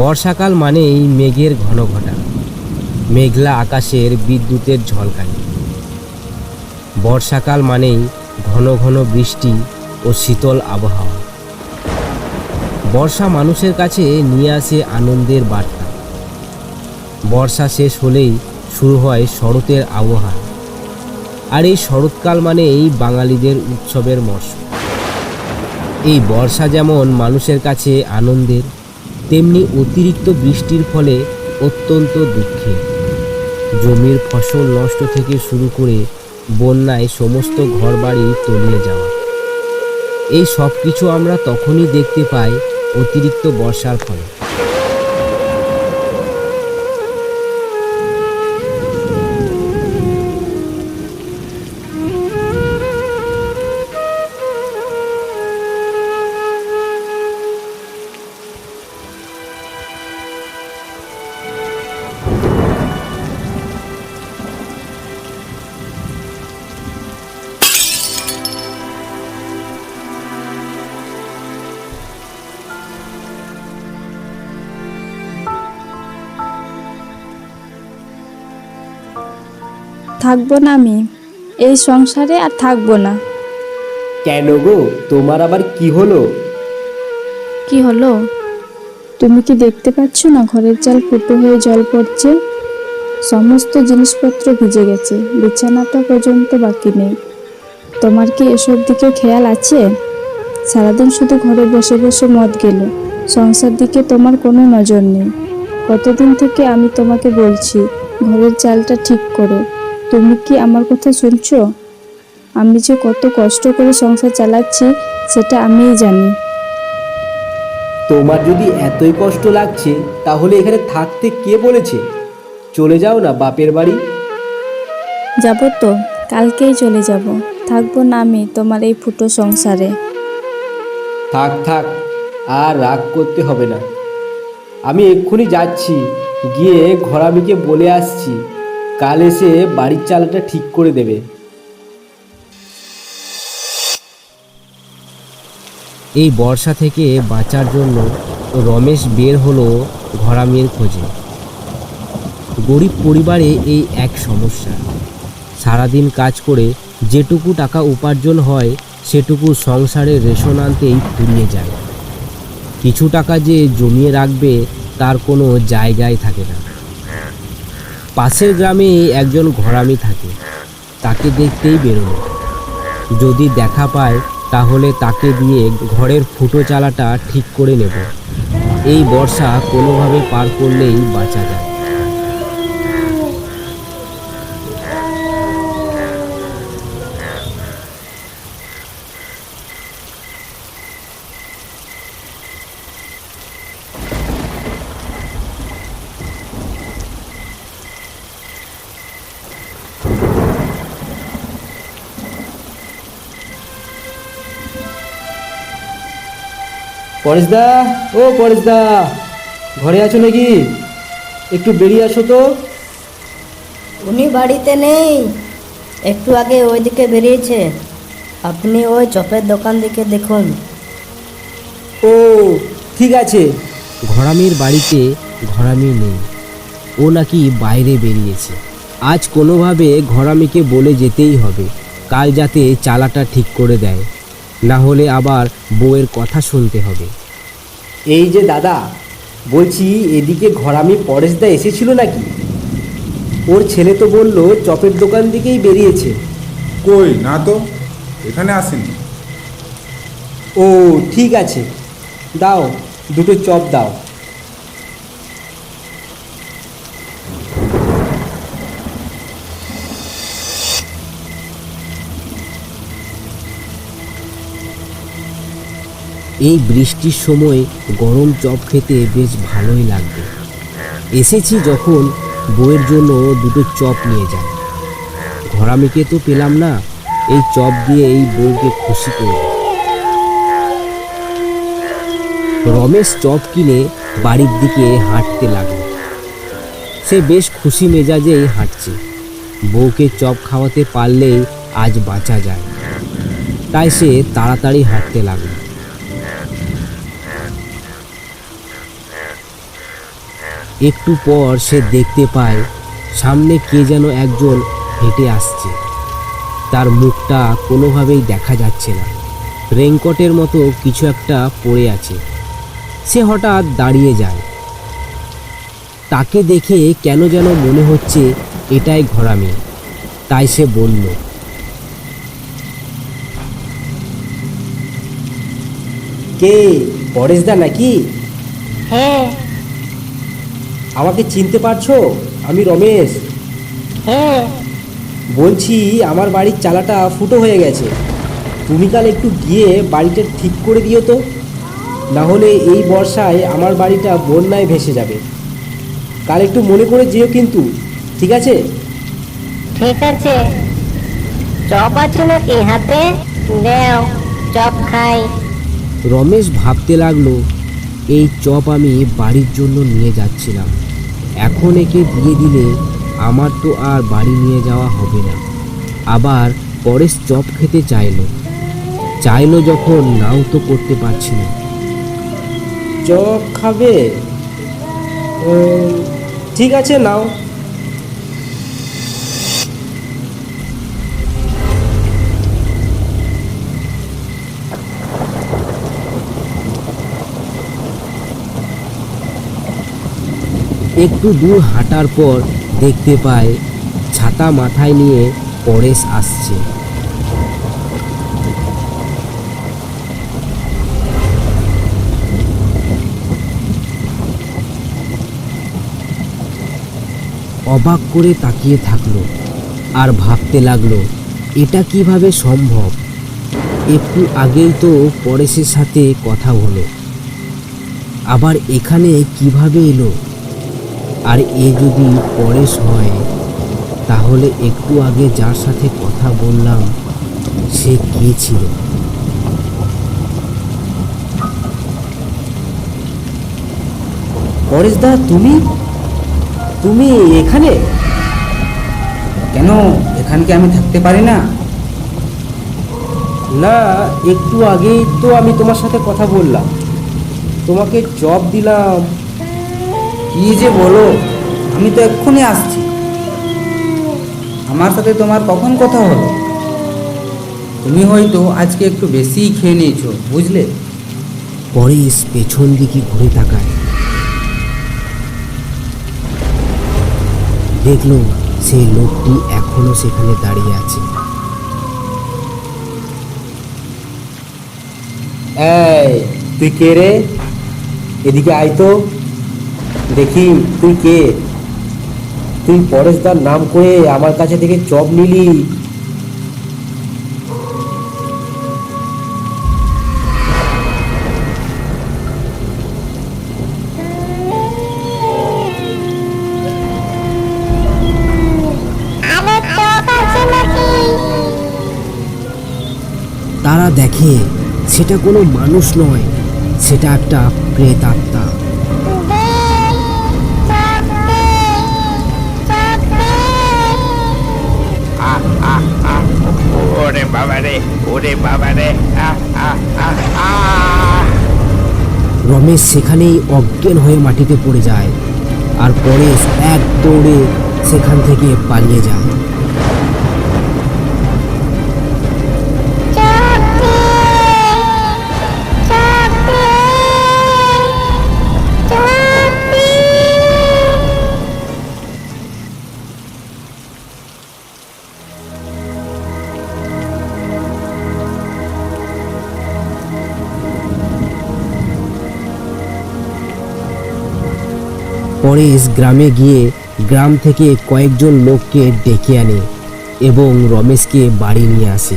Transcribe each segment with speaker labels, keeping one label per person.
Speaker 1: বর্ষাকাল মানেই মেঘের ঘন ঘটা মেঘলা আকাশের বিদ্যুতের ঝলকানি। বর্ষাকাল মানেই ঘন ঘন বৃষ্টি ও শীতল আবহাওয়া। বর্ষা মানুষের কাছে নিয়ে আসে আনন্দের বার্তা। বর্ষা শেষ হলেই শুরু হয় শরতের আবহাওয়া। আর এই শরৎকাল মানেই বাঙালিদের উৎসবের মরশুম। এই বর্ষা যেমন মানুষের কাছে আনন্দের তেমনি অতিরিক্ত বৃষ্টির ফলে অত্যন্ত দুঃখে। জমির ফসল নষ্ট থেকে শুরু করে বন্যায় সমস্ত ঘরবাড়ি তলিয়ে যাওয়া। এই সব কিছু আমরা তখনই দেখতে পাই অতিরিক্ত বর্ষার ফলে।
Speaker 2: থাকব না আমি। এই সংসারে আর থাকব না।
Speaker 1: কেন গো? তোমার আবার কি হলো?
Speaker 2: কি হলো? তুমি কি দেখতে পাচ্ছ না ঘরের চাল ফুটো হয়ে জল পড়ছে? সমস্ত জিনিসপত্র ভিজে গেছে। বিছানাটা পর্যন্ত বাকি নেই। তোমার কি এসব দিকে খেয়াল আছে? সারাদিন শুধু ঘরে বসে বসে মদ গেলে। সংসার দিকে তোমার কোনো নজর নেই। কতদিন থেকে আমি তোমাকে বলছি ঘরের চালটা ঠিক করো। তুমি কি আমার কথা শুনছ? আমি যে কত কষ্ট করে সংসার চালাচ্ছি সেটা আমিই জানি।
Speaker 1: তোমার যদি এতই কষ্ট লাগছে তাহলে এখানে থাকতে কে বলেছে? চলে যাও না বাপের বাড়ি।
Speaker 2: যাব তো কালকেই চলে যাব। থাকব না আমি তোমার এই ফুটো সংসারে।
Speaker 1: থাক থাক আর রাগ করতে হবে না। আমি এক্ষুনি যাচ্ছি গিয়ে ঘরামিকে বলে আসছি। কাল এসে বাড়ির চালাটা ঠিক করে দেবে। এই বর্ষা থেকে বাঁচার জন্য রমেশ বের হলো ঘরামির খোঁজে। গরিব পরিবারে এই এক সমস্যা। সারাদিন কাজ করে যেটুকু টাকা উপার্জন হয়, সেটুকু সংসারে রেশন আনতেই ফুরিয়ে যায়। কিছু টাকা যে জমিয়ে রাখবে, তার কোনো জায়গায় থাকে না। পাশের গ্রামে একজন ঘরামি থাকে। তাকে দেখতেই বেরোলো যদি দেখা পায়, তাহলে তাকে দিয়ে ঘরের ফুটো চালাটা ঠিক করে নেব। এই বর্ষা কোনোভাবে পার করলেই বাঁচা যায়। পরেশদা ও পরেশদা ঘরে আছো নাকি? একটু বেরিয়ে আসো তো।
Speaker 3: উনি বাড়িতে নেই। একটু আগে ওইদিকে বেরিয়েছে। আপনি ওই চপের দোকান দিকে দেখুন।
Speaker 1: ও ঠিক আছে। ঘরামির বাড়িতে ঘরামি নেই। ও নাকি বাইরে বেরিয়েছে। আজ কোনোভাবে ঘরামিকে বলে যেতেই হবে। কাল যাতে চালাটা ঠিক করে দেয়। না হলে আবার বউয়ের কথা শুনতে হবে। এই যে দাদা বলছি এদিকে ঘরামি পরেশদা এসেছিল নাকি? ওর ছেলে তো বলল চপের দোকান দিকেই বেরিয়েছে।
Speaker 4: কই? না তো এখানে আসেনি।
Speaker 1: ও ঠিক আছে। দাও দুটো চপ দাও। এই বৃষ্টির সময় গরম চপ খেতে বেশ ভালোই লাগবে। এসেছি যখন বউয়ের জন্য দুটো চপ নিয়ে যাই। ঘরামিকে তো পেলাম না, এই চপ দিয়ে এই বউকে খুশি করব রমেশ চপ কিনে বাড়ির দিকে হাঁটতে লাগল। সে বেশ খুশি মেজাজেই হাঁটছে। বউকে চপ খাওয়াতে পারলেই আজ বাঁচা যায়। তাই সে তাড়াতাড়ি হাঁটতে লাগল। একটু পর সে দেখতে পায় সামনে কে যেন একজন হেঁটে আসছে। তার মুখটা কোনোভাবেই দেখা যাচ্ছে না। রেনকটের মতো কিছু একটা পড়ে আছে। সে হঠাৎ দাঁড়িয়ে যায়। তাকে দেখে কেন যেন মনে হচ্ছে এটাই ঘোড়া মেয়ে তাই সে বলল, কে, পরেশদা নাকি?
Speaker 5: হ্যাঁ
Speaker 1: আমাকে চিনতে পারছ? আমি রমেশ।
Speaker 5: হ্যাঁ।
Speaker 1: বলছি আমার বাড়ির চালাটা ফুটো হয়ে গেছে। তুমি কাল একটু গিয়ে বাড়িটা ঠিক করে দিও তো। না হলে এই বর্ষায় আমার বাড়িটা বন্যায় ভেসে যাবে। কাল একটু মনে করে যেও কিন্তু ঠিক আছে?
Speaker 5: ঠিক আছে। চপ আছে নাকি হাতে? দেও চপ খাই।
Speaker 1: রমেশ ভাবতে লাগল এই চপ আমি বাড়ির জন্য নিয়ে যাচ্ছিলাম। এখন একে দিয়ে দিলে আমার তো আর বাড়ি নিয়ে যাওয়া হবে না। আবার পরেশ চপ খেতে চাইলো। চাইলো যখন নাও তো করতে পারছি না। চপ খাবে? ঠিক আছে, নাও। একটু দূর হাঁটার পর দেখতে পায় ছাতা মাথায় নিয়ে পরেশ আসছে। অবাক করে তাকিয়ে থাকল আর ভাবতে লাগল, এটা কীভাবে সম্ভব? একটু আগেই তো পরেশের সাথে কথা হলো। আবার এখানে কীভাবে এলো? আর এ যদি পরেশ হয় তাহলে একটু আগে যার সাথে কথা বললাম সে কে ছিল? পরেশদা তুমি? তুমি এখানে?
Speaker 6: কেন এখানে কি আমি থাকতে পারি না?
Speaker 1: না একটু আগেই তো আমি তোমার সাথে কথা বললাম। তোমাকে জব দিলাম।
Speaker 6: কি যে বলো? আমি তো এক্ষুনি আসছি। আমার সাথে তোমার কখন কথা হলো? তুমি হয়তো আজকে একটু বেশিই খেয়ে নিয়েছো বুঝলে?
Speaker 1: পরেশ পেছন দিকে ঘুরে তাকায়। দেখল সেই লোকটি এখনও সেখানে দাঁড়িয়ে আছে। এই তুই কে রে? এদিকে আয় তো। দেখি তুই কে? তুই পরেশদার নাম করে আমার কাছে থেকে চপ নিলি। তারা দেখে সেটা কোনো মানুষ নয় সেটা একটা প্রেত রমেশ সেখানেই অজ্ঞান হয়ে মাটিতে পড়ে যায়। আর পরেশ এক দৌড়ে সেখান থেকে পালিয়ে যায়। পরেশ গ্রামে গিয়ে গ্রাম থেকে কয়েকজন লোককে ডেকে আনে এবং রমেশকে বাড়ি নিয়ে আসে।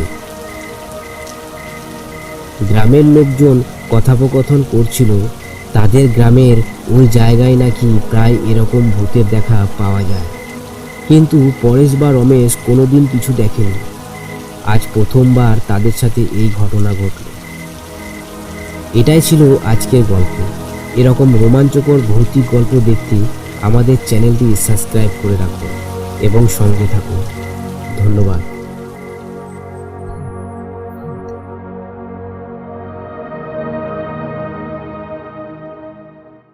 Speaker 1: গ্রামের লোকজন কথোপকথন করছিল, তাদের গ্রামের ওই জায়গায় নাকি প্রায় এরকম ভূতের দেখা পাওয়া যায়। কিন্তু পরেশ বা রমেশ কোনোদিন কিছু দেখেনি। আজ প্রথমবার তাদের সাথে এই ঘটনা ঘটল। এটাই ছিল আজকের গল্প। এরকম রোমাঞ্চকর ভৌতিক গল্প দেখতে আমাদের চ্যানেলটি সাবস্ক্রাইব করে রাখুন এবং সঙ্গে থাকুন। ধন্যবাদ।